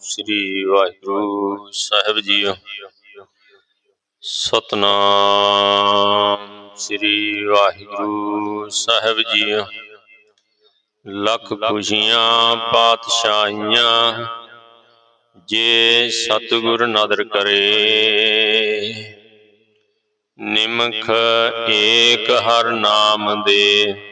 ਸ੍ਰੀ ਵਾਹਿਗੁਰੂ ਸਾਹਿਬ ਜੀਓ। ਸਤਨਾਮ ਸ੍ਰੀ ਵਾਹਿਗੁਰੂ ਸਾਹਿਬ ਜੀਓ। ਲੱਖ ਖੁਸ਼ੀਆਂ ਪਾਤਸ਼ਾਹੀਆਂ, ਜੇ ਸਤਿਗੁਰ ਨਦਰ ਕਰੇ, ਨਿਮਖ ਏਕ ਹਰ ਨਾਮ ਦੇ।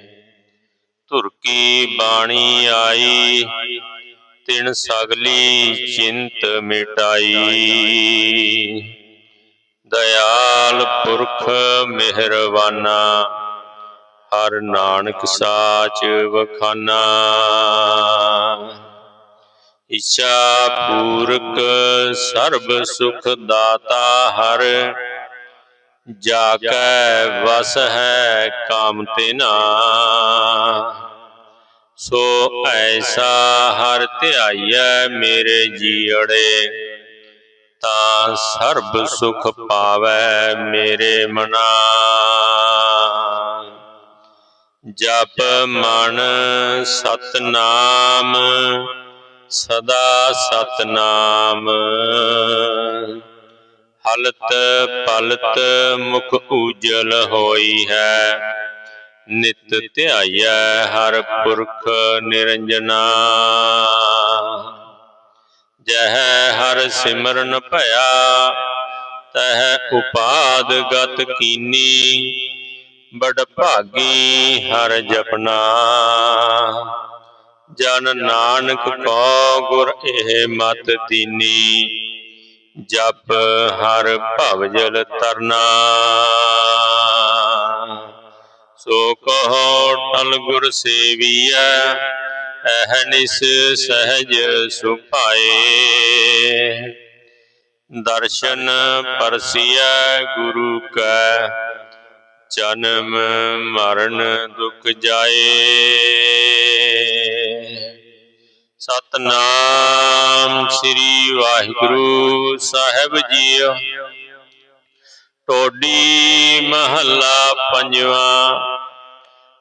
ਧੁਰ ਕੀ ਬਾਣੀ ਆਈ? ਤਿਨ ਸਗਲੀ ਚਿੰਤ ਮਿਟਾਈ। ਦਇਆਲ ਪੁਰਖ ਮਿਹਰਬਾਨਾ ਹਰ ਨਾਨਕ ਸਾਚ ਵਖਾਨਾ। ਇਛਾ ਪੂਰਕ ਸਰਬ ਸੁਖ ਦਾਤਾ ਹਰ ਜਾ ਕੈ ਵਸ ਹੈ ਕਾਮ ਤਿਨਾ। ਸੋ ਐਸਾ ਹਰ ਧਿਆਈਐ ਮੇਰੇ ਜੀੜੇ ਤਾਂ ਸਰਬ ਸੁਖ ਪਾਵੈ ਮੇਰੇ ਮਨਾ ਜਪ ਮਨ ਸਤਨਾਮ ਸਦਾ ਸਤਨਾਮ ਹਲਤ ਪਲਤ ਮੁਖ ਉਜਲ ਹੋਈ ਹੈ ਨਿਤ ਧਿਆਈਐ ਹਰ ਪੁਰਖ ਨਿਰੰਜਨਾ। ਜਹ ਹਰ ਸਿਮਰਨ ਭਇਆ, ਤਹ ਉਪਾਦ ਗਤ ਕੀਨੀ। ਬੜ ਭਾਗੀ ਹਰ ਜਪਨਾ। ਜਨ ਨਾਨਕ ਕੋ ਗੁਰ ਇਹ ਮਤ ਦੀਨੀ। ਜਪ ਹਰ ਭਵਜਲ ਤਰਨਾ। ਸੋ ਕਹੋ ਟਲ ਗੁਰ ਸੇਵੀਐ ਅਹਨਿਸ ਸਹਜ ਸੁਭਾਏ। ਦਰਸ਼ਨ ਪਰਸੀਐ ਗੁਰੂ ਕੈ, ਜਨਮ ਮਰਨ ਦੁਖ ਜਾਏ। ਸਤਨਾਮ ਸ੍ਰੀ ਵਾਹਿਗੁਰੂ ਸਾਹਿਬ ਜੀਓ। ਟੋਡੀ ਮਹੱਲਾ ਪੰਜਵਾਂ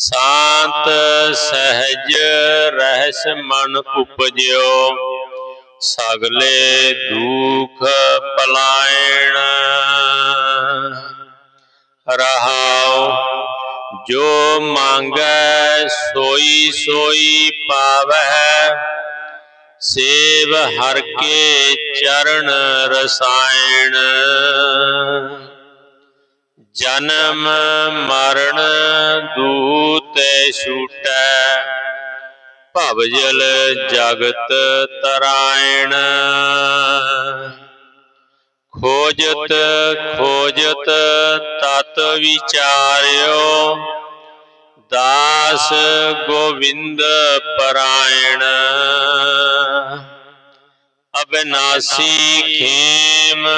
ਸਾਤ ਸਹਿਜ ਰਹਿਸ ਮਨ ਉਪਜਿਓ, ਸਗਲੇ ਦੁਖ ਪਲਾਇਣ। ਰਹਾਉ, ਜੋ ਮੰਗੈ ਸੋਈ ਸੋਈ ਪਾਵੈ ਸੇਵ ਹਰ ਕੇ ਚਰਨ ਰਸਾਇਣ। ਜਨਮ ਮਰਨ ਦੂਤੈ ਛੂਟੈ। ਭਵਜਲ ਜਗਤ ਤਰਾਇਣ। ਖੋਜਤ ਖੋਜਤ ਤਤ ਵਿਚਾਰਿਓ। ਦਾਸ ਗੋਵਿੰਦ ਪਰਾਇਣ। ਅਬਨਾਸੀ ਖੇਮ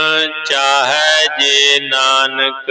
ਚਾਹੈ ਜੇ ਨਾਨਕ।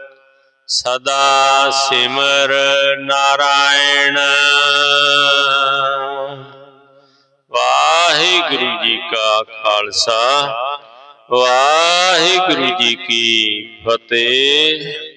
ਸਦਾ ਸਿਮਰ ਨਾਰਾਇਣ। ਵਾਹਿਗੁਰੂ ਜੀ ਕਾ ਖਾਲਸਾ ਵਾਹਿਗੁਰੂ ਜੀ ਕੀ ਫਤਿਹ।